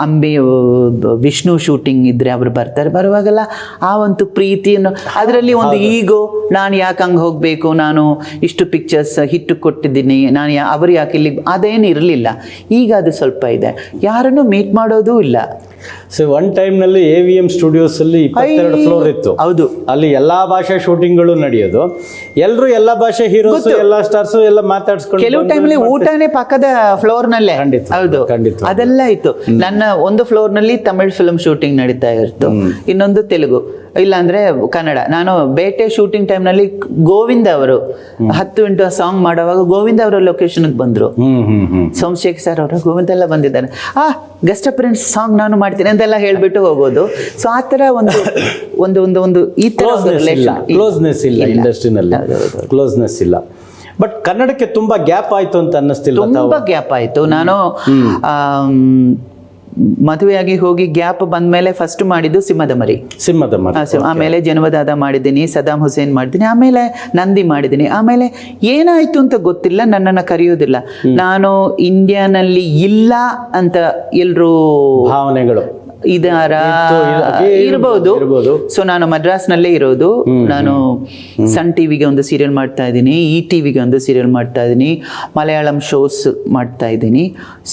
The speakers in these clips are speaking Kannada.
ಅಂಬಿ ವಿಷ್ಣು ಶೂಟಿಂಗ್ ಇದ್ರೆ ಅವರು ಬರ್ತಾರೆ. ಬರುವಾಗಲ್ಲ ಆ ಒಂದು ಪ್ರೀತಿಯನ್ನು ಅದರಲ್ಲಿ ಒಂದು ಈಗೋ ನಾನು ಯಾಕೆ ಹಂಗೆ ಹೋಗಬೇಕು? ನಾನು ಇಷ್ಟು ಪಿಕ್ಚರ್ಸ್ ಹಿಟ್ಟು ಕೊಟ್ಟಿದ್ದೀನಿ ನಾನು ಯಾ ಅವರು ಯಾಕೆ ಇಲ್ಲಿ ಅದೇನು ಇರಲಿಲ್ಲ. ಈಗ ಅದು ಸ್ವಲ್ಪ ಇದೆ. ಯಾರನ್ನು ಮೀಟ್ ಮಾಡೋದೂ ಇಲ್ಲ. ಸೊ ಒನ್ ಟೈಮ್ನಲ್ಲಿ ಎ ವಿ ಎಂ ಸ್ಟುಡಿಯೋಸ್ ಅಲ್ಲಿ ಇಪ್ಪತ್ತೆರಡು ಫ್ಲೋರ್ ಇತ್ತು. ಹೌದು. ಅಲ್ಲಿ ಎಲ್ಲಾ ಭಾಷೆ ಶೂಟಿಂಗ್ಗಳು ನಡೆಯೋದು. ಎಲ್ಲರೂ ಎಲ್ಲಾ ಭಾಷೆ ಹೀರೋಸ್ ಎಲ್ಲಾ ಸ್ಟಾರ್ಸ್ ಎಲ್ಲ ಮಾತಾಡ್ಸ್ಕೊಂಡು ಕೆಲವು ಟೈಮ್ಲಿ. ಊಟನೇ ಪಕ್ಕದ ಫ್ಲೋರ್ ನಲ್ಲೇ. ಖಂಡಿತ, ಹೌದು. ಖಂಡಿತ. ಅದೆಲ್ಲ ಇತ್ತು. ನನ್ನ ಒಂದು ಫ್ಲೋರ್ನಲ್ಲಿ ತಮಿಳ್ ಫಿಲ್ಮ್ ಶೂಟಿಂಗ್ ನಡೀತಾ ಇತ್ತು. ಇನ್ನೊಂದು ತೆಲುಗು. ಇಲ್ಲಾಂದ್ರೆ ಕನ್ನಡ. ನಾನು ಬೇಟೆ ಶೂಟಿಂಗ್ ಟೈಮ್ನಲ್ಲಿ ಗೋವಿಂದ ಅವರು ಹತ್ತು ಇಂಟು ಸಾಂಗ್ ಮಾಡುವಾಗ ಗೋವಿಂದ ಅವರ ಲೊಕೇಶನ್ಗೆ ಬಂದ್ರು. ಸೋಮಶೇಖರ್ ಸರ್ ಅವರು ಗೋವಿಂದ ಎಲ್ಲ ಬಂದಿದ್ದಾರೆ. ಆ ಗೆಸ್ಟ್ ಅಪರೆನ್ಸ್ ಸಾಂಗ್ ನಾನು ಮಾಡ್ತೀನಿ ಅಂತೆಲ್ಲ ಹೇಳ್ಬಿಟ್ಟು ಹೋಗೋದು. ಸೊ ಆ ತರ ಒಂದು ಒಂದು ಒಂದು ಒಂದು ಈ ಕ್ಲೋಸ್ನೆಸ್ ಇಲ್ಲ. relation ಕ್ಲೋಸ್ನೆಸ್ ಇಲ್ಲ ಇಂಡಸ್ಟ್ರಿನಲ್ಲಿ ಕ್ಲೋಸ್ನೆಸ್ ಇಲ್ಲ. ಬಟ್ ಕನ್ನಡಕ್ಕೆ ತುಂಬಾ ಗ್ಯಾಪ್ ಆಯ್ತು ಅಂತ ಅನ್ನಿಸ್ತಿಲ್ಲ ತುಂಬಾ ಗ್ಯಾಪ್ ಆಯ್ತು. ನಾನು ಮದುವೆಯಾಗಿ ಹೋಗಿ ಗ್ಯಾಪ್ ಬಂದ್ಮೇಲೆ ಫಸ್ಟ್ ಮಾಡಿದ್ದು ಸಿಂಹದ ಮರಿ. ಸಿಂಹದ ಮರಿ. ಆಮೇಲೆ ಜನವದಾದ ಮಾಡಿದ್ದೀನಿ ಸದಾಮ್ ಹುಸೇನ್ ಮಾಡಿದ್ದೀನಿ ಆಮೇಲೆ ನಂದಿ ಮಾಡಿದ್ದೀನಿ. ಆಮೇಲೆ ಏನಾಯ್ತು ಅಂತ ಗೊತ್ತಿಲ್ಲ ನನ್ನನ್ನು ಕರೆಯೋದಿಲ್ಲ. ನಾನು ಇಂಡಿಯಾನಲ್ಲಿ ಇಲ್ಲ ಅಂತ ಎಲ್ಲರೂ ಭಾವನೆಗಳು. ಇದಾರ? ಇರಬಹುದು. ಸೊ ನಾನು ಮದ್ರಾಸ್ ನಲ್ಲೇ ಇರೋದು ನಾನು ಸನ್ ಟಿವಿಗೆ ಒಂದು ಸೀರಿಯಲ್ ಮಾಡ್ತಾ ಇದ್ದೀನಿ ಇ ಟಿವಿಗೆ ಒಂದು ಸೀರಿಯಲ್ ಮಾಡ್ತಾ ಇದ್ದೀನಿ ಮಲಯಾಳಂ ಶೋಸ್ ಮಾಡ್ತಾ ಇದ್ದೀನಿ.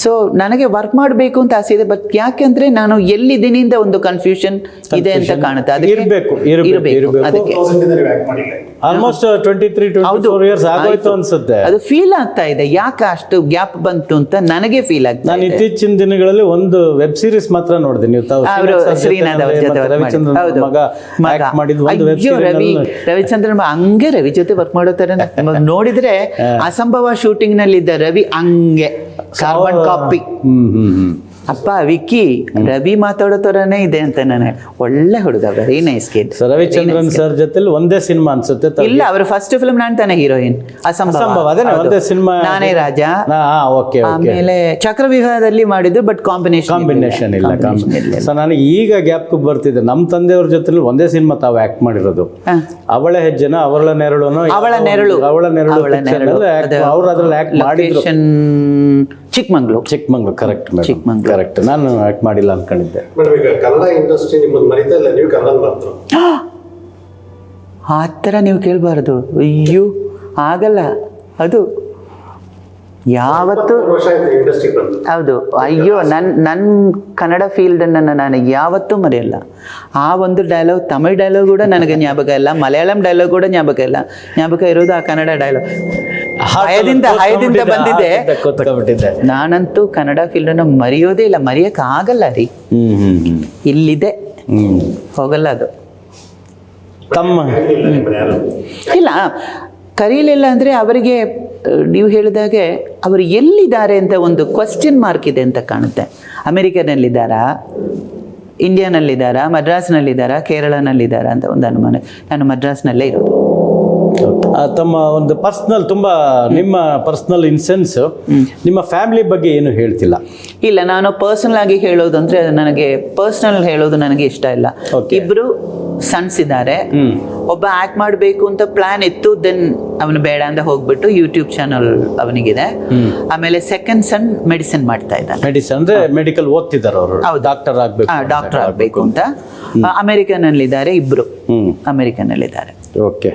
ಸೊ ನನಗೆ ವರ್ಕ್ ಮಾಡಬೇಕು ಅಂತ ಆಸೆ ಇದೆ ಬಟ್ ಯಾಕೆಂದ್ರೆ ನಾನು ಎಲ್ಲಿದ್ದೀನಿ ಅಂತ ಒಂದು ಕನ್ಫ್ಯೂಷನ್ ಇದೆ ಅಂತ ಕಾಣುತ್ತೆ. ಅದಕ್ಕೆ ಇರ್ಬೇಕು, ಇರ್ಬೇಕು, ಇರ್ಬೇಕು, ಇರ್ಬೇಕು. ಅದಕ್ಕೆ. Almost twenty three twenty four years ಆಗೋಯ್ತು ಅನ್ಸುತ್ತೆ. ಅದು ಫೀಲ್ ಆಗ್ತಾ ಇದೆ. ಯಾಕೆ ಅಷ್ಟು ಗ್ಯಾಪ್ ಬಂತು ಅಂತ ನನಗೆ ಫೀಲ್ ಆಗ್ತಾ ನಾನು ಇದೆ. ಇತ್ತೀಚಿನ ದಿನಗಳಲ್ಲಿ ಒಂದು ವೆಬ್ ಸೀರೀಸ್ ಮಾತ್ರ ನೋಡಿದೆ ನೀವು ಅವರು ಶ್ರೀನಾಥ್ ಜೊತೆ ಹೌದು. ರವಿ. ರವಿಚಂದ್ರನ್ ಹಂಗೆ ರವಿ ಜೊತೆ ವರ್ಕ್ ಮಾಡೋ ತರ ನೋಡಿದ್ರೆ ಅಸಂಭವ ಶೂಟಿಂಗ್ನಲ್ಲಿ ಇದ್ದ ರವಿ ಹಂಗೆ. ಕಾರ್ಬನ್ ಕಾಪಿ ಹ್ಮ್ ಹ್ಮ್ ಹ್ಮ್. ಅಪ್ಪ ವಿಕ್ಕಿ ರವಿ ಮಾತಾಡೋ ತರನೇ ಇದೆ ಅಂತ ನಾನು. ಒಳ್ಳೆ ಹುಡುಗ very nice kid Ravichandran sir ಜೊತೆಲಿ ಒಂದೇ ಸಿನಿಮಾ ಅನ್ಸುತ್ತೆ ಇಲ್ಲ ಅವ್ರ ಫಸ್ಟ್ ಫಿಲ್ಮ್ ನಾನ್ ತಾನೇ ಹೀರೋಯಿನ್ ಅಸಂಭವ. ಸಿನಿಮಾ ನಾನೇ ರಾಜ. ಹಾ ಓಕೆ ಓಕೆ. ಆಮೇಲೆ ಚಕ್ರವ್ಯೂಹದಲ್ಲಿ ಮಾಡಿದ್ದು ಬಟ್ ಕಾಂಬಿನೇಷನ್ ಕಾಂಬಿನೇಷನ್ ಇಲ್ಲ ಸೊ ನಾನು ಈಗ ಗ್ಯಾಪ್ ಬರ್ತಿದ್ದೆ. ನಮ್ಮ ತಂದೆಯವ್ರ ಜೊತೆ ಒಂದೇ ಸಿನಿಮಾ ತಾವು ಆಕ್ಟ್ ಮಾಡಿರೋದು. ಅವಳ ಹೆಜ್ಜೆನ ಅವಳ ನೆರಳು. ಅವಳ ನೆರಳು ಅವಳ ನೆರಳು. ಅವ್ರು ಅದ್ರಲ್ಲಿ ಆಕ್ಟ್ ಮಾಡಿದ್ರು. ಚಿಕ್ಕಮಂಗ್ಳೂರು. ಚಿಕ್ಕಮಂಗ್ಳೂರು ಕರೆಕ್ಟ್ ಚಿಕ್ಕಮಂಗ್ಳೂರು. ಕರೆಕ್ಟ್ ನಾನು ಆಕ್ಟ್ ಮಾಡಿಲ್ಲ ಅನ್ಕೊಂಡಿದ್ದೆ. ಮೇಡಮ್ ಈಗ ಕನ್ನಡ ಇಂಡಸ್ಟ್ರಿ ನಿಮ್ಮನ್ನು ಮರಿತಾ ಇಲ್ಲ ನೀವು ಕನ್ನಡ ಮಾತ್ರ. ಆ ಥರ ನೀವು ಕೇಳಬಾರ್ದು. ಅಯ್ಯೋ ಆಗಲ್ಲ. ಅದು ಯಾವತ್ತು ಹೌದು. ಅಯ್ಯೋ ನನ್ನ ನನ್ನ ಕನ್ನಡ ಫೀಲ್ಡನ್ನು ನಾನು ಯಾವತ್ತೂ ಮರೆಯಲ್ಲ. ಆ ಒಂದು ಡೈಲಾಗ್ ತಮಿಳ್ ಡೈಲಾಗ್ ಕೂಡ ನನಗೆ ಜ್ಞಾಪಕ ಇಲ್ಲ ಮಲಯಾಳಂ ಡೈಲಾಗ್ ಕೂಡ ಜ್ಞಾಪಕ ಇಲ್ಲ. ಜ್ಞಾಪಕ ಇರೋದು ಆ ಕನ್ನಡ ಡೈಲಾಗ್ ಹಯದಿಂದ ಹಯದಿಂದ ಬಂದಿದೆ ನಾನಂತೂ ಕನ್ನಡ ಫೀಲ್ಡನ್ನು ಮರೆಯೋದೇ ಇಲ್ಲ ಮರೆಯೋಕೆ ಆಗಲ್ಲ ರೀ. ಹ್ಮ್ ಹ್ಮ್ ಹ್ಮ್. ಇಲ್ಲಿದೆ. ಹೋಗಲ್ಲ ಅದು. ತಮ್ಮ. ಇಲ್ಲ ಕರೀಲಿಲ್ಲ ಅಂದರೆ ಅವರಿಗೆ ನೀವು ಹೇಳಿದಾಗೆ ಅವರು ಎಲ್ಲಿದ್ದಾರೆ ಅಂತ ಒಂದು ಕ್ವಶನ್ ಮಾರ್ಕ್ ಇದೆ ಅಂತ ಕಾಣುತ್ತೆ. ಅಮೆರಿಕನಲ್ಲಿದ್ದಾರಾ? ಇಂಡಿಯಾನಲ್ಲಿದ್ದಾರಾ? ಮದ್ರಾಸ್ನಲ್ಲಿದ್ದಾರಾ? ಕೇರಳನಲ್ಲಿದ್ದಾರಾ ಅಂತ ಒಂದು ಅನುಮಾನ. ನಾನು ಮದ್ರಾಸ್ನಲ್ಲೇ ಇರೋದು. ತಮ್ಮ ಒಂದು ಪರ್ಸ್ನಲ್ ತುಂಬಾ ನಿಮ್ಮ ಪರ್ಸ್ನಲ್ ಇನ್ಸೆನ್ಸ್ ನಿಮ್ಮ ಫ್ಯಾಮಿಲಿ ಬಗ್ಗೆ ಏನು ಹೇಳ್ತಿಲ್ಲ? ಇಲ್ಲ ನಾನು ಪರ್ಸನಲ್ ಆಗಿ ಹೇಳೋದಂದ್ರೆ ನನಗೆ ಪರ್ಸನಲ್ ಹೇಳೋದು ನನಗೆ ಇಷ್ಟ ಇಲ್ಲ. ಇಬ್ರು ಸನ್ಸ್ ಇದ್ದಾರೆ. ಒಬ್ಬ ಆಕ್ಟ್ ಮಾಡಬೇಕು ಅಂತ ಪ್ಲಾನ್ ಇತ್ತು ದೆನ್ ಅವನು ಬೇಡ ಅಂತ ಹೋಗ್ಬಿಟ್ಟು ಯೂಟ್ಯೂಬ್ ಚಾನಲ್ ಅವನಿಗಿದೆ. ಆಮೇಲೆ ಸೆಕೆಂಡ್ ಸನ್ ಮೆಡಿಸಿನ್ ಮಾಡ್ತಾ ಇದ್ದಾನೆ. ಮೆಡಿಸಿನ್ ಅಂದ್ರೆ ಮೆಡಿಕಲ್ ಓದ್ತಿದ್ದಾರೆ ಅವರು. ಹೌದು. ಡಾಕ್ಟರ್ ಆಗ್ಬೇಕು ಡಾಕ್ಟರ್ ಆಗಬೇಕು ಅಂತ. ಅಮೆರಿಕನಲ್ಲಿದ್ದಾರೆ ಇಬ್ರು. ಅಲ್ಲಿ ಅಮೆರಿಕನಲ್ಲಿದ್ದಾರೆ ಓಕೆ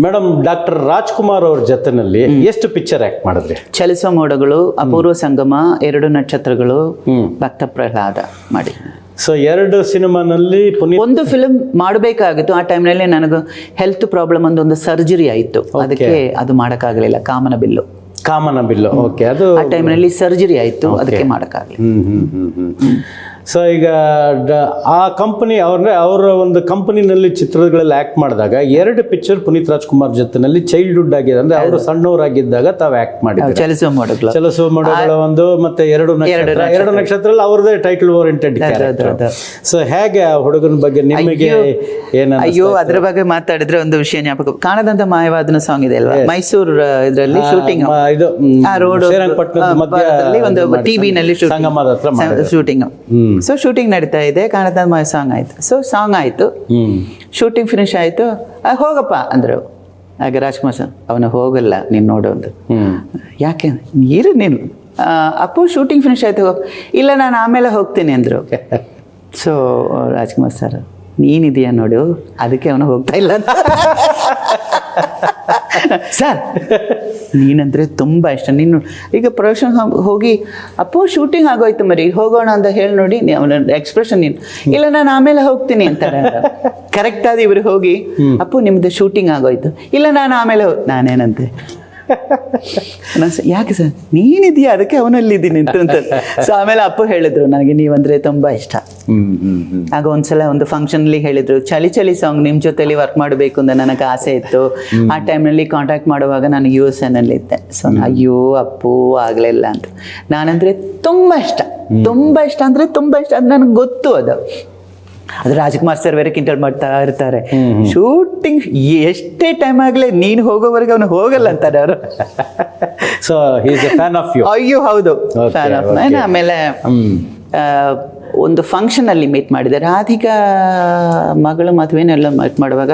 ಮೇಡಮ್ ಡಾಕ್ಟರ್ ರಾಜ್ಕುಮಾರ್ ಅವ್ರ ಜೊತೆನಲ್ಲಿ ಎಷ್ಟು ಪಿಕ್ಚರ್ ಆಕ್ಟ್ ಮಾಡಿದ್ರಿ? ಚಲಿಸುವ ಮೋಡಗಳು ಅಪೂರ್ವ ಸಂಗಮ ಎರಡು ನಕ್ಷತ್ರಗಳು. ಭಕ್ತ ಪ್ರಹ್ಲಾದ ಮಾಡಿ. ಸೊ ಎರಡು ಸಿನಿಮಾನಲ್ಲಿ ಒಂದು ಫಿಲ್ಮ್ ಮಾಡಬೇಕಾಗಿತ್ತು. ಆ ಟೈಮ್ನಲ್ಲಿ ನನಗೆ ಹೆಲ್ತ್ ಪ್ರಾಬ್ಲಮ್ ಒಂದು ಒಂದು ಸರ್ಜರಿ ಆಯಿತು ಅದಕ್ಕೆ ಅದು ಮಾಡೋಕ್ಕಾಗಲಿಲ್ಲ. ಕಾಮನ ಬಿಲ್ಲು. ಕಾಮನ ಬಿಲ್ಲು. ಓಕೆ ಅದು ಆ ಟೈಮ್ನಲ್ಲಿ ಸರ್ಜರಿ ಆಯಿತು. ಅದಕ್ಕೆ ಮಾಡೋಕ್ಕಾಗಲಿಲ್ಲ. ಹ್ಮ್ ಹ್ಮ್ ಹ್ಮ್. ಹ್ಮ್. ಸೊ ಈಗ ಆ ಕಂಪನಿ ಅವ್ರನ್ನ ಅವರ ಒಂದು ಕಂಪನಿನಲ್ಲಿ ಚಿತ್ರಗಳಲ್ಲಿ ಆಕ್ಟ್ ಮಾಡಿದಾಗ ಎರಡು ಪಿಕ್ಚರ್ ಪುನೀತ್ ರಾಜ್ಕುಮಾರ್ ಜೊತೆನಲ್ಲಿ ಚೈಲ್ಡ್ಹುಡ್ ಆಗಿದೆ. ಅಂದ್ರೆ ಅವರು ಸಣ್ಣವರಾಗಿದ್ದಾಗ ತಾವು ಆಕ್ಟ್ ಮಾಡಿದ್ದಾರೆ. ಚಲಿಸುವ ಮೋಡಗಳು ಚಲಿಸುವ ಮಾಡೋಗಳ ಒಂದು ಮತ್ತೆ ಎರಡು ನಕ್ಷತ್ರ. ಎರಡು ನಕ್ಷತ್ರದಲ್ಲಿ ಅವ್ರದೇ ಟೈಟಲ್ ಓರಿಯೆಂಟೆಡ್. ಸೊ ಹೇಗೆ ಆ ಹುಡುಗನ ಬಗ್ಗೆ ನಿಮಗೆ ಏನ ಅಯ್ಯೋ ಅದ್ರ ಬಗ್ಗೆ ಮಾತಾಡಿದ್ರೆ ಒಂದು ವಿಷಯ ಜ್ಞಾಪಕ ಕಾಣದಂತ ಮಾಯವಾದನ ಸಾಂಗ್ ಇದೆ ಅಲ್ವಾ? ಮೈಸೂರು ಇದರಲ್ಲಿ ಶೂಟಿಂಗ್ ಇದು ರೋಡ್ ಒಂದು ಟಿವಿನಲ್ಲಿ. ಶೂಟಿಂಗ್ ಹ್ಮ್. ಸೊ ಶೂಟಿಂಗ್ ನಡೀತಾ ಇದೆ. ಕಾಣತಾ ಮಾಯ ಸಾಂಗ್ ಆಯ್ತು. ಸೊ ಸಾಂಗ್ ಆಯ್ತು. ಶೂಟಿಂಗ್ ಫಿನಿಶ್ ಆಯಿತು. ಹೋಗಪ್ಪ ಅಂದರು. ಹಾಗೆ ರಾಜ್ಕುಮಾರ್ ಸರ್ ಅವನು ಹೋಗಲ್ಲ ನೀನು ನೋಡು ಅಂದ್ರು. ಯಾಕೆ? ಇರು ನೀನು. ಅಪ್ಪು ಶೂಟಿಂಗ್ ಫಿನಿಶ್ ಆಯ್ತು. ಇಲ್ಲ ನಾನು ಆಮೇಲೆ ಹೋಗ್ತೀನಿ ಅಂದರು. ಸೊ ರಾಜ್ಕುಮಾರ್ ಸರ್ ನೀನಿದೆಯಾ ನೋಡು. ಅದಕ್ಕೆ ಅವನು ಹೋಗ್ತಾ ಇಲ್ಲ. ಸರ್ ನೀನಂದ್ರೆ ತುಂಬ ಇಷ್ಟ. ನೀನು ಈಗ ಪ್ರೊಡಕ್ಷನ್ ಹೋಗಿ ಅಪ್ಪು ಶೂಟಿಂಗ್ ಆಗೋಯ್ತು ಮರಿ ಹೋಗೋಣ ಅಂತ ಹೇಳಿ ನೋಡಿ ಅವನ ಎಕ್ಸ್ಪ್ರೆಷನ್ ನೀನು. ಇಲ್ಲ ನಾನು ಆಮೇಲೆ ಹೋಗ್ತೀನಿ ಅಂತಾರೆ ಕರೆಕ್ಟ್ ಆದ ಇವರು ಹೋಗಿ ಅಪ್ಪು ನಿಮ್ಮದು ಶೂಟಿಂಗ್ ಆಗೋಯ್ತು. ಇಲ್ಲ ನಾನು ಆಮೇಲೆ ನಾನೇನಂತೆ? ನಾನು ಯಾಕೆ ಸರ್? ನೀನಿದೆಯಾ? ಅದಕ್ಕೆ ಅವನಲ್ಲಿದ್ದೀನಿ ಅಂತ ಅಂತ ಸೊ ಆಮೇಲೆ ಅಪ್ಪು ಹೇಳಿದ್ರು ನನಗೆ ನೀವಂದ್ರೆ ತುಂಬಾ ಇಷ್ಟ. ಆಗ ಒಂದ್ಸಲ ಒಂದು ಫಂಕ್ಷನ್ಲಿ ಹೇಳಿದ್ರು ಚಳಿ ಚಳಿ ಸಾಂಗ್ ನಿಮ್ಮ ಜೊತೆಲಿ ವರ್ಕ್ ಮಾಡಬೇಕು ಅಂತ ನನಗೆ ಆಸೆ ಇತ್ತು. ಆ ಟೈಮ್ನಲ್ಲಿ ಕಾಂಟ್ಯಾಕ್ಟ್ ಮಾಡುವಾಗ ನಾನು ಯು ಎಸ್ ಎನಲ್ಲಿ ಇದ್ದೆ ಸೊ ಅಯ್ಯೋ ಅಪ್ಪು ಆಗಲಿಲ್ಲ ಅಂತ. ನಾನಂದ್ರೆ ತುಂಬಾ ಇಷ್ಟ. ತುಂಬಾ ಇಷ್ಟ ಅಂದ್ರೆ ತುಂಬಾ ಇಷ್ಟ. ಅದು ನನಗೆ ಗೊತ್ತು ಅದು. ಅದು ರಾಜ್ಕುಮಾರ್ ಸರ್ ಬೇರೆ ಕಿಂಟಲ್ ಮಾಡ್ತಾ ಇರ್ತಾರೆ. ಶೂಟಿಂಗ್ ಎಷ್ಟೇ ಟೈಮ್ ಆಗಲಿ ನೀನು ಹೋಗೋವರೆಗೆ ಅವನು ಹೋಗಲ್ಲ ಅಂತಾರೆ ಅವರು. So is fan of you ಅಯ್ಯೋ ಹೌದು. Fan of. ಆಮೇಲೆ ಒಂದು ಫಂಕ್ಷನ್ ಅಲ್ಲಿ ಮೀಟ್ ಮಾಡಿದೆ. ರಾಧಿಕಾ ಮಗಳು ಮದುವೆನೆಲ್ಲ ಮೀಟ್ ಮಾಡುವಾಗ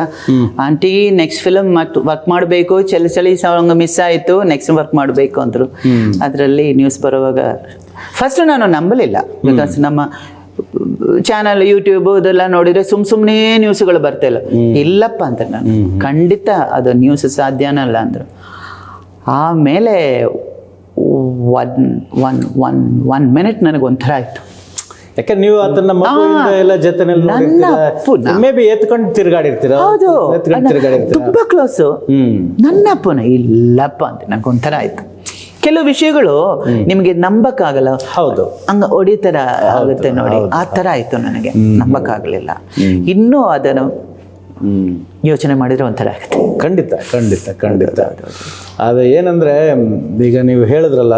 ಆಂಟಿ ನೆಕ್ಸ್ಟ್ ಫಿಲಮ್ ವರ್ಕ್ ಮಾಡಬೇಕು. ಚಳಿ ಚಳಿ ಸಾಂಗ್ ಮಿಸ್ ಆಯಿತು. ನೆಕ್ಸ್ಟ್ ವರ್ಕ್ ಮಾಡಬೇಕು ಅಂದರು. ಅದರಲ್ಲಿ ನ್ಯೂಸ್ ಬರುವಾಗ ಫಸ್ಟ್ ನಾನು ನಂಬಲಿಲ್ಲ. ಬಿಕಾಸ್ ನಮ್ಮ ಚಾನಲ್ ಯೂಟ್ಯೂಬ್ ಇದೆಲ್ಲ ನೋಡಿದ್ರೆ ಸುಮ್ ಸುಮ್ನೆ ನ್ಯೂಸ್ಗಳು ಬರ್ತಾ ಇಲ್ಲ. ಇಲ್ಲಪ್ಪ ಅಂತ ನಾನು. ಖಂಡಿತ ಅದು ನ್ಯೂಸ್ ಸಾಧ್ಯನಲ್ಲ ಅಂದರು. ಆಮೇಲೆ one one one one minute ನನಗೆ ಒಂಥರ ಆಯಿತು. ಯಾಕಂದ್ರೆ ನೀವು ಅದನ್ನ ಎಲ್ಲ ಅಪ್ಪುನ. ಮೇ ಬಿ ಎತ್ಕೊಂಡು ತಿರ್ಗಾಡಿರ್ತೀರ? ಹೌದು. ತುಂಬಾ ಕ್ಲೋಸು ನನ್ನ ಅಪ್ಪನ ಇಲ್ಲಪ್ಪ ಅಂತ ನಂಗೆ ಒಂಥರ ಆಯ್ತು. ಕೆಲವು ವಿಷಯಗಳು ನಿಮಗೆ ನಂಬಕ್ಕಾಗಲ್ಲ. ಹೌದು. ಹಂಗ ಒಡಿತರ ಆಗುತ್ತೆ ನೋಡಿ. ಆ ಥರ ಆಯ್ತು ನನಗೆ. ನಂಬಕ್ಕಾಗಲಿಲ್ಲ. ಇನ್ನೂ ಅದನ್ನು ಯೋಚನೆ ಮಾಡಿದ್ರೆ ಒಂಥರ ಆಗುತ್ತೆ. ಖಂಡಿತ ಖಂಡಿತ ಖಂಡಿತ. ಅದು ಏನಂದ್ರೆ ಈಗ ನೀವು ಹೇಳಿದ್ರಲ್ಲ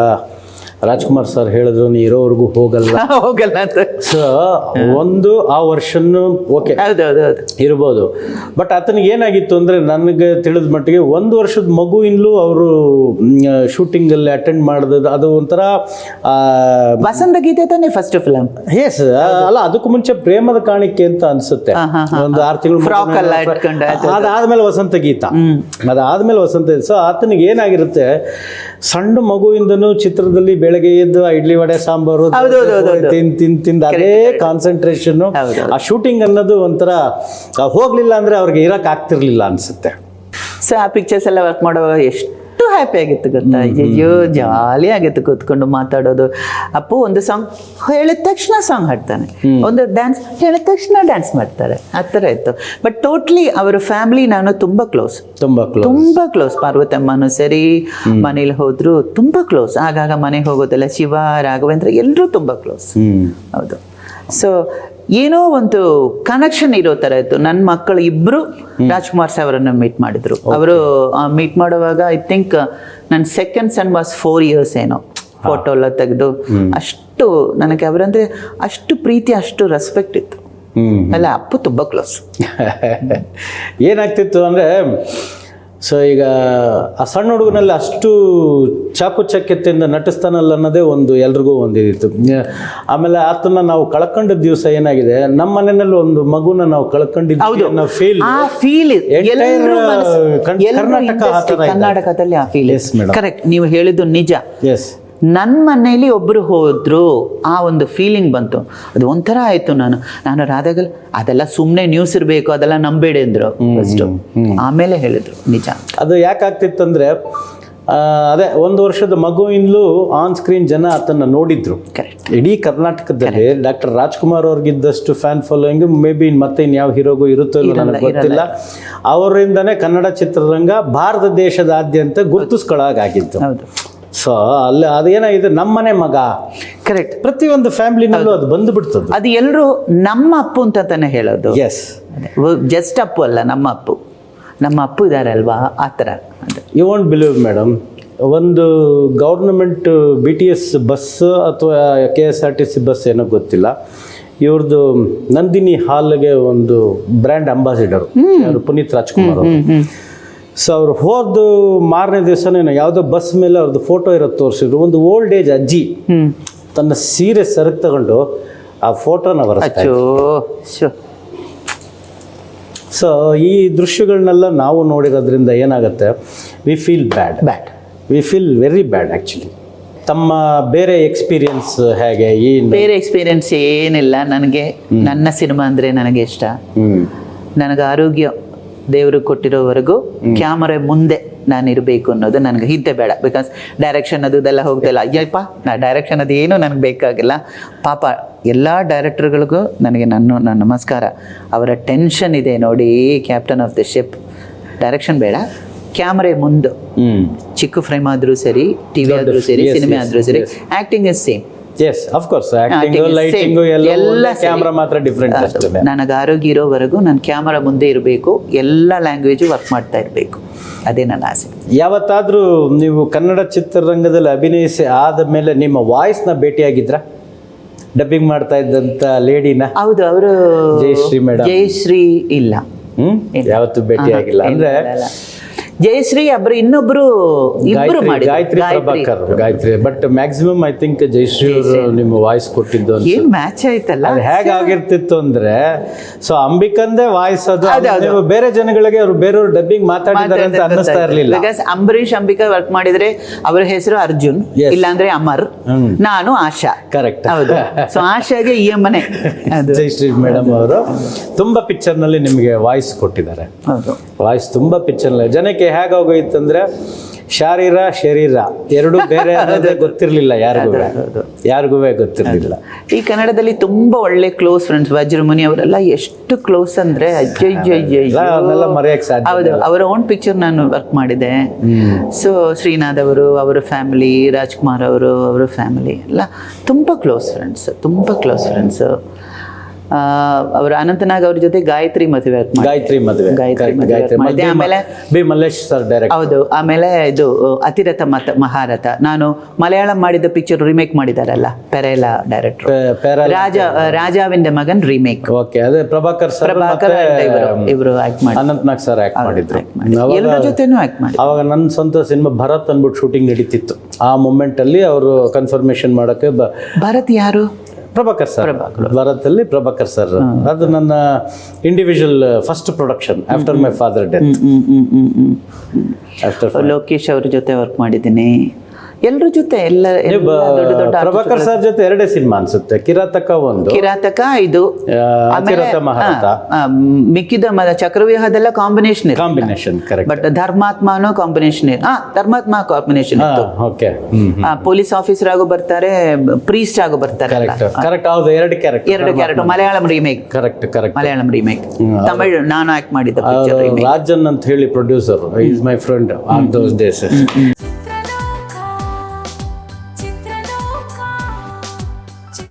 ರಾಜ್ಕುಮಾರ್ ಸರ್ ಹೇಳಿದ್ರು ನೀ ಇರೋವರೆಗೂ ಹೋಗಲ್ಲ. ಹೋಗಲ್ಲ ಅಂತ. ಸೊ ಒಂದು ಆ ವರ್ಷನ್ನು ಓಕೆ ಇರ್ಬೋದು. ಬಟ್ ಆತನಿಗೆ ಏನಾಗಿತ್ತು ಅಂದ್ರೆ ನನಗೆ ತಿಳಿದ ಮಟ್ಟಿಗೆ ಒಂದು ವರ್ಷದ ಮಗುವಿನಲ್ಲೂ ಅವರು ಶೂಟಿಂಗಲ್ಲಿ ಅಟೆಂಡ್ ಮಾಡಿದ ಅದು ಒಂಥರ ವಸಂತ ಗೀತೆ ತಾನೇ ಫಸ್ಟ್ ಫಿಲಮ್ ಎಸ್ ಅಲ್ಲ ಅದಕ್ಕೂ ಮುಂಚೆ ಪ್ರೇಮದ ಕಾಣಿಕೆ ಅಂತ ಅನ್ಸುತ್ತೆ. ಒಂದು ಆರು ತಿಂಗಳು ಅದಾದ್ಮೇಲೆ ವಸಂತ ಗೀತ. ಅದಾದ್ಮೇಲೆ ವಸಂತ ಗೀತ. ಸೊ ಆತನಿಗೆ ಏನಾಗಿರುತ್ತೆ ಸಣ್ಣ ಮಗುವಿಂದನೂ ಚಿತ್ರದಲ್ಲಿ ಬೆಳಗ್ಗೆ ಎದ್ದು ಇಡ್ಲಿ ವಡೆ ಸಾಂಬಾರು ತಿನ್ ತಿನ್. ತಿಂದ್ ಅದೇ ಕಾನ್ಸಂಟ್ರೇಷನ್ ಆ ಶೂಟಿಂಗ್ ಅನ್ನೋದು ಒಂಥರ ಹೋಗ್ಲಿಲ್ಲ ಅಂದ್ರೆ ಅವ್ರಿಗೆ ಇರಕ್ ಆಗ್ತಿರ್ಲಿಲ್ಲ ಅನ್ಸುತ್ತೆ. ಸೊ ಆ ಪಿಕ್ಚರ್ಸ್ ಎಲ್ಲ ವರ್ಕ್ ಮಾಡುವಾಗ ಎಷ್ಟು ಹ್ಯಾಪಿ ಆಗಿತ್ತು ಗೊತ್ತಾ? ಅಯ್ಯೋ ಜಾಲಿ ಆಗಿತ್ತು ಕೂತ್ಕೊಂಡು ಮಾತಾಡೋದು. ಅಪ್ಪು ಒಂದು ಸಾಂಗ್ ಹೇಳಿದ ತಕ್ಷಣ ಸಾಂಗ್ ಹಾಡ್ತಾನೆ. ಒಂದು ಡ್ಯಾನ್ಸ್ ಹೇಳಿದ ತಕ್ಷಣ ಡ್ಯಾನ್ಸ್ ಮಾಡ್ತಾರೆ. ಆ ಥರ ಇತ್ತು. ಬಟ್ ಟೋಟ್ಲಿ ಅವರ ಫ್ಯಾಮಿಲಿ ನಾನು ತುಂಬ ಕ್ಲೋಸ್ ತುಂಬಾ ಕ್ಲೋಸ್ ತುಂಬಾ ಕ್ಲೋಸ್ ಪಾರ್ವತಮ್ಮನು ಸರಿ ಮನೇಲಿ ಹೋದ್ರು ತುಂಬಾ ಕ್ಲೋಸ್ ಆಗಾಗ ಮನೆಗೆ ಹೋಗೋದಲ್ಲ ಶಿವ ರಾಘವೇಂದ್ರ ಎಲ್ಲರೂ ತುಂಬಾ ಕ್ಲೋಸ್ ಹೌದು. ಸೊ ಏನೋ ಒಂದು ಕನೆಕ್ಷನ್ ಇರೋ ಥರ ಇತ್ತು. ನನ್ನ ಮಕ್ಕಳು ಇಬ್ರು ರಾಜ್ಕುಮಾರ್ ಸರ್ ಅವರನ್ನು ಮೀಟ್ ಮಾಡಿದ್ರು. ಅವರು ಮೀಟ್ ಮಾಡುವಾಗ ಐ ಥಿಂಕ್ ನನ್ನ second son was four years ಏನೋ. ಫೋಟೋ ಎಲ್ಲ ತೆಗೆದು ಅಷ್ಟು ನನಗೆ ಅವರಂದ್ರೆ ಅಷ್ಟು ಪ್ರೀತಿ ಅಷ್ಟು ರೆಸ್ಪೆಕ್ಟ್ ಇತ್ತು. ಅಲ್ಲ ಅಪ್ಪು ತುಂಬ ಕ್ಲೋಸ್ ಏನಾಗ್ತಿತ್ತು ಅಂದರೆ ಸೊ ಈಗ ಆ ಸಣ್ಣ ಹುಡುಗನಲ್ಲಿ ಅಷ್ಟು ಚಾಕು ಚಕ್ಯತೆಯಿಂದ ನಟಿಸ್ತಾನಲ್ಲ ಅನ್ನೋದೇ ಒಂದು ಎಲ್ರಿಗೂ ಒಂದು ಇದಿತ್ತು. ಆಮೇಲೆ ಆತನ ನಾವು ಕಳ್ಕೊಂಡ ದಿವಸ ಏನಾಗಿದೆ? ನಮ್ಮ ಮನೆಯಲ್ಲಿ ಒಂದು ಮಗುನ ನಾವು ಕಳ್ಕೊಂಡಿದ್ದೀವಿ ಫೀಲ್ ಫೀಲ್ ಆ ಕರ್ನಾಟಕದಲ್ಲಿ ಆ ಫೀಲ್. ಕರೆಕ್ಟ್ ನೀವು ಹೇಳಿದ್ದು ನಿಜ. ಎಸ್ ನನ್ನ ಮನೆಯಲ್ಲಿ ಒಬ್ಬರು ಹೋದ್ರು ಆ ಒಂದು ಫೀಲಿಂಗ್ ಬಂತು. ಅದು ಒಂಥರ ಆಯಿತು ನಾನು. ನಾನು ರಾಧಾಗಲ್ ಅದೆಲ್ಲ ಸುಮ್ಮನೆ ನ್ಯೂಸ್ ಇರಬೇಕು ಅದೆಲ್ಲ ನಂಬೇಡಿ ಅಂದರು ಫಸ್ಟು ಆಮೇಲೆ ಹೇಳಿದರು ನಿಜ. ಅದು ಯಾಕಾಗ್ತಿತ್ತಂದ್ರೆ ಅದೇ ಒಂದು ವರ್ಷದ ಮಗುವಿನಲ್ಲೂ ಆನ್ ಸ್ಕ್ರೀನ್ ಜನ ಅದನ್ನು ನೋಡಿದ್ರು. ಇಡೀ ಕರ್ನಾಟಕದಲ್ಲಿ ಡಾಕ್ಟರ್ ರಾಜ್ಕುಮಾರ್ ಅವ್ರಿಗಿದ್ದಷ್ಟು ಫ್ಯಾನ್ ಫಾಲೋಯಿಂಗ್ ಮೇ ಬಿ ಮತ್ತೆ ಇನ್ಯಾವ ಹೀರೋಗೂ ಇರುತ್ತೋ ಇಲ್ಲ ನನಗೆ ಗೊತ್ತಿಲ್ಲ. ಅವರಿಂದನೇ ಕನ್ನಡ ಚಿತ್ರರಂಗ ಭಾರತ ದೇಶದಾದ್ಯಂತ ಗುರುತಿಸ್ಕೊಳ್ಳೋಗಾಗಿತ್ತು ಸೊ ಅಲ್ಲಿ ಅದೇನಾಗಿದೆ ನಮ್ಮನೆ ಮಗ. ಕರೆಕ್ಟ್ ಪ್ರತಿಯೊಂದು ಫ್ಯಾಮಿಲಿನಲ್ಲೂ ಅದು ಬಂದುಬಿಡ್ತದ್ದು ಅದು ಎಲ್ಲರೂ ನಮ್ಮ ಅಪ್ಪು ಅಂತ ತಾನೇ ಹೇಳೋದು. ಎಸ್ ಜಸ್ಟ್ ಅಪ್ಪು ಅಲ್ಲ ನಮ್ಮ ಅಪ್ಪು. ನಮ್ಮ ಅಪ್ಪು ಇದ್ದಾರೆ ಅಲ್ವಾ ಆ ಥರ. ಯು ವಾಂಟ್ ಬಿಲೀವ್ ಮೇಡಮ್ ಒಂದು government B T S bus ಅಥವಾ K S R T C bus ಏನೋ ಗೊತ್ತಿಲ್ಲ. ಇವ್ರದ್ದು ನಂದಿನಿ ಹಾಲ್ಗೆ ಒಂದು ಬ್ರ್ಯಾಂಡ್ ಅಂಬಾಸಿಡರ್ ಪುನೀತ್ ರಾಜ್ಕುಮಾರ್ ಅವರು. ಸೊ ಅವ್ರು ಹೋದ್ದು ಮಾರನೇ ದಿವಸನೇನೋ ಯಾವುದೋ ಬಸ್ ಮೇಲೆ ಅವ್ರದ್ದು ಫೋಟೋ ಇರೋದು ತೋರಿಸಿದ್ರು. ಒಂದು ಓಲ್ಡ್ ಏಜ್ ಅಜ್ಜಿ ತನ್ನ ಸೀರೆ ಸರಕ್ ತಗೊಂಡು ಆ ಫೋಟೋನ ಬರೋ ಸೊ ಈ ದೃಶ್ಯಗಳನ್ನೆಲ್ಲ ನಾವು ನೋಡಿರೋದ್ರಿಂದ ಏನಾಗುತ್ತೆ? We feel bad bad we feel very bad actually ತಮ್ಮ ಬೇರೆ ಎಕ್ಸ್ಪೀರಿಯನ್ಸ್ ಹೇಗೆ? ಈ ಬೇರೆ ಎಕ್ಸ್ಪೀರಿಯನ್ಸ್ ಏನಿಲ್ಲ. ನನಗೆ ನನ್ನ ಸಿನಿಮಾ ಅಂದರೆ ನನಗೆ ಇಷ್ಟ. ನನಗೆ ಆರೋಗ್ಯ ದೇವರು ಕೊಟ್ಟಿರೋವರೆಗೂ ಕ್ಯಾಮರಾ ಮುಂದೆ ನಾನು ಇರಬೇಕು ಅನ್ನೋದು ನನಗೆ ಹಿಂದೆ ಬೇಡ. ಬಿಕಾಸ್ ಡೈರೆಕ್ಷನ್ ಅದು ಇದೆಲ್ಲ ಹೋಗ್ತಿಲ್ಲ ಅಯ್ಯಪ್ಪ ನಾ ಡೈರೆಕ್ಷನ್ ಅದು ಏನೂ ನನಗೆ ಬೇಕಾಗಿಲ್ಲ. ಪಾಪ ಎಲ್ಲ ಡೈರೆಕ್ಟರ್ಗಳಿಗೂ ನನಗೆ ನನ್ನ ನನ್ನ ನಮಸ್ಕಾರ. ಅವರ ಟೆನ್ಷನ್ ಇದೆ ನೋಡಿ captain of the ship direction ಬೇಡ. ಕ್ಯಾಮ್ರೆ ಮುಂದೆ. ಚಿಕ್ಕ ಫ್ರೇಮ್ ಆದರೂ ಸರಿ ಟಿ ವಿ ಆದರೂ ಸರಿ ಸಿನಿಮಾ ಆದರೂ ಸರಿ. Acting is same as of course acting lighting. ಎಲ್ಲ. ಕ್ಯಾಮ್ರಾ ಮಾತ್ರ ಡಿಫ್ರೆಂಟ್ ಅಷ್ಟೇ. ನನಗೆ ಆರೋಗ್ಯ ಇರೋವರೆಗೂ ನಾನು ಕ್ಯಾಮರಾ ಮುಂದೆ ಇರಬೇಕು. ಎಲ್ಲ ಲ್ಯಾಂಗ್ವೇಜು ವರ್ಕ್ ಮಾಡ್ತಾ ಇರಬೇಕು. ಅದೇ ನನ್ನ ಆಸೆ. ಯಾವತ್ತಾದ್ರೂ ನೀವು ಕನ್ನಡ ಚಿತ್ರರಂಗದಲ್ಲಿ ಅಭಿನಯಿಸಿ ಆದ ಮೇಲೆ ನಿಮ್ಮ ವಾಯ್ಸ್ನ ಭೇಟಿಯಾಗಿದ್ರ? ಡಬ್ಬಿಂಗ್ ಮಾಡ್ತಾ ಇದ್ದಂತ ಲೇಡಿನ ಹೌದು ಅವರು ಜಯಶ್ರೀ ಮೇಡಮ್ ಜಯಶ್ರೀ ಇಲ್ಲ. ಯಾವತ್ತೂ ಭೇಟಿಯಾಗಿಲ್ಲ. ಇಲ್ಲ, ಅಂದ್ರೆ. ಜಯಶ್ರೀ ಒಬ್ರು ಇನ್ನೊಬ್ರು ಇಬ್ಬರು ಗಾಯತ್ರಿ ಮಾಡಿ Gayathri Prabhakar Gayathri but maximum I think Jayashree ಅವರು ನಿಮ್ಮ ವಾಯ್ಸ್ ಕೊಟ್ಟಿದ್ದು ಈ ಏನ್ ಮ್ಯಾಚ್ ಆಯ್ತಲ್ಲ? ಹೇಗ್ ಆಗಿರ್ತಿತ್ತು ಅಂದ್ರೆ ಸೊ ಅಂಬಿಕಂದೇ ವಾಯ್ಸ್ ಅದು ಬೇರೆ ಜನಗಳಿಗೆ ಅವರು ಬೇರೆಯವ್ರು ಡಬ್ಬಿಂಗ್ ಮಾತಾಡಿದ್ದಾರೆ ಅಂತ ಅನ್ನಿಸ್ತಾ ಇರ್ಲಿಲ್ಲ. ಅಂಬರೀಷ್ ಅಂಬಿಕಾ ವರ್ಕ್ ಮಾಡಿದ್ರೆ ಅವರ ಹೆಸರು ಅರ್ಜುನ್ ಇಲ್ಲಾಂದ್ರೆ ಅಮರ್ ನಾನು ಆಶಾ. ಕರೆಕ್ಟ್ ಹೌದು. ಸೊ ಆಶಾಗೆ ಈ ಮನೆ ಜಯಶ್ರೀ ಮೇಡಮ್ ಅವರು. ತುಂಬಾ ಪಿಕ್ಚರ್ನಲ್ಲಿ ನಿಮಗೆ ವಾಯ್ಸ್ ಕೊಟ್ಟಿದ್ದಾರೆ. ವಾಯ್ಸ್ ತುಂಬಾ ಪಿಕ್ಚರ್ ಜನಕ್ಕೆ ಹೇಗಾಗೋಗಿತ್ತಂದ್ರೆ ಶಾರೀರ ಶರೀರ ಎರಡು ಬೇರೆ ಅನ್ನೋದೇ ಗೊತ್ತಿರ್ಲಿಲ್ಲ ಯಾರಿಗೂ. ಯಾರಿಗೂ ಗೊತ್ತಿರಲಿಲ್ಲ. ಈ ಕನ್ನಡದಲ್ಲಿ ತುಂಬಾ ಒಳ್ಳೆ ಕ್ಲೋಸ್ ಫ್ರೆಂಡ್ಸ್ ವಜ್ರಮುನಿ ಅವರೆಲ್ಲ ಎಷ್ಟು ಕ್ಲೋಸ್ ಅಂದ್ರೆ ಮರೆಯಕ್ಕೆ ಸಾಧ್ಯ ಹೌದು ಅವರ ಓನ್ ಪಿಕ್ಚರ್ ನಾನು ವರ್ಕ್ ಮಾಡಿದೆ. ಸೊ ಶ್ರೀನಾಥ್ ಅವರು ಅವರ ಫ್ಯಾಮಿಲಿ ರಾಜ್ಕುಮಾರ್ ಅವರು ಅವರ ಫ್ಯಾಮಿಲಿ ಎಲ್ಲ ತುಂಬಾ ಕ್ಲೋಸ್ ಫ್ರೆಂಡ್ಸ್ ತುಂಬಾ ಕ್ಲೋಸ್ ಫ್ರೆಂಡ್ಸ್ ಅವರು ಅನಂತನಾಗ್ ಅವ್ರ ಜೊತೆ ಗಾಯತ್ರಿ ಮದುವೆ ಗಾಯತ್ರಿ ಮದುವೆ. ಗಾಯತ್ರಿ ಆಮೇಲೆ ಬಿ ಮಲ್ಲೇಶ್ ಸರ್ ಡೈರೆಕ್ಟ್ ಹೌದು. ಆಮೇಲೆ ಇದು ಅತಿರಥ ಮತ ಮಹಾರಥ. ನಾನು ಮಲಯಾಳಂ ಮಾಡಿದ ಪಿಕ್ಚರ್ ರಿಮೇಕ್ ಮಾಡಿದಾರಲ್ಲ ಪೆರೇಲ ಡೈರೆಕ್ಟರ್ ರಾಜ ರಾಜಾವಿಂದ ಮಗನ್ ರಿಮೇಕ್ ಓಕೆ ಅದೇ ಪ್ರಭಾಕರ್ ಸರ್ ಪ್ರಭಾಕರ್ ಇವರು ಆಕ್ಟ್ ಮಾಡಿ ಅನಂತ್ನಾಗ್ ಸರ್ ಆಕ್ಟ್ ಮಾಡಿದ್ರು. ಎಲ್ಲರ ಜೊತೆನೂ ಆಕ್ಟ್ ಮಾಡಿ ಅವಾಗ ನನ್ನ ಸ್ವಂತ ಸಿನಿಮಾ ಭರತ್ ಅಂದ್ಬಿಟ್ಟು ಶೂಟಿಂಗ್ ನಡೀತಿತ್ತು. ಆ ಮೂಮೆಂಟ್ ಅಲ್ಲಿ ಅವರು ಕನ್ಫರ್ಮೇಶನ್ ಮಾಡಕ್ಕೆ ಬ ಭರತ್ ಯಾರು? ಪ್ರಭಾಕರ್ ಸರ್. ಭಾರತದಲ್ಲಿ ಪ್ರಭಾಕರ್ ಸರ್. ಅದು ನನ್ನ individual first production after my father death Lokesh ಅವ್ರ ಜೊತೆ ವರ್ಕ್ ಮಾಡಿದ್ದೀನಿ. ಎಲ್ಲರ ಜೊತೆ ಎಲ್ಲ ಎಲ್ಲ ದೊಡ್ಡ ದೊಡ್ಡ ಪ್ರಭಾಕರ್ ಸರ್ ಜೊತೆ ಎರಡೇ ಸಿನಿಮಾ ಅನ್ಸುತ್ತೆ. ಕಿರಾತಕ ಒಂದು. ಕಿರಾತಕ ಇದು. ಆಮೇಲೆ ಆ, ಆ, ಮಿಕ್ಕಿದ ಮ- ಚಕ್ರವ್ಯೂಹದೆಲ್ಲ ಕಾಂಬಿನೇಷನ್ ಕಾಂಬಿನೇಷನ್ ಕರೆಕ್ಟ್ ಬಟ್ ಧರ್ಮಾತ್ಮನೂ ಕಾಂಬಿನೇಷನ್ ಹಾ Dharmatma combination okay police officer ಆಗೋ ಬರ್ತಾರೆ ಪ್ರೀಸ್ಟ್ ಆಗೋ ಬರ್ತಾರೆ ಕರೆಕ್ಟ್ ಕರೆಕ್ಟ್ ಹೌದು ಎರಡು ಕ್ಯಾರೆಕ್ಟರ್ ಎರಡು character Malayalam remake correct correct Malayalam remake Tamil ನಾನು ಆಕ್ಟ್ ಮಾಡಿದ್ದೆ ಪಿಕ್ಚರ್ ರಾಜನ್ ಅಂತ ಹೇಳಿ producer is my friend on those days